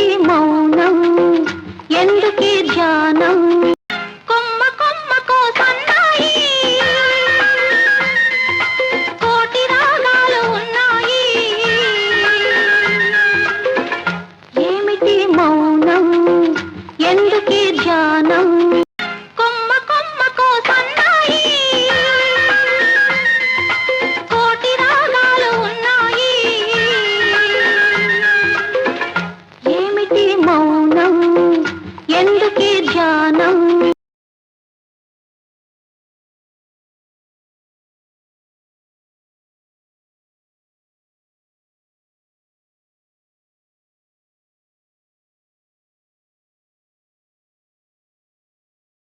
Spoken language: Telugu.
ఎందుకీ మౌనం ఎందుకి ధ్యానం? కొమ్మ కోటి రాగాలు ఉన్నాయి. ఏమిటి మౌనం ఎందుకీ ధ్యానం? जान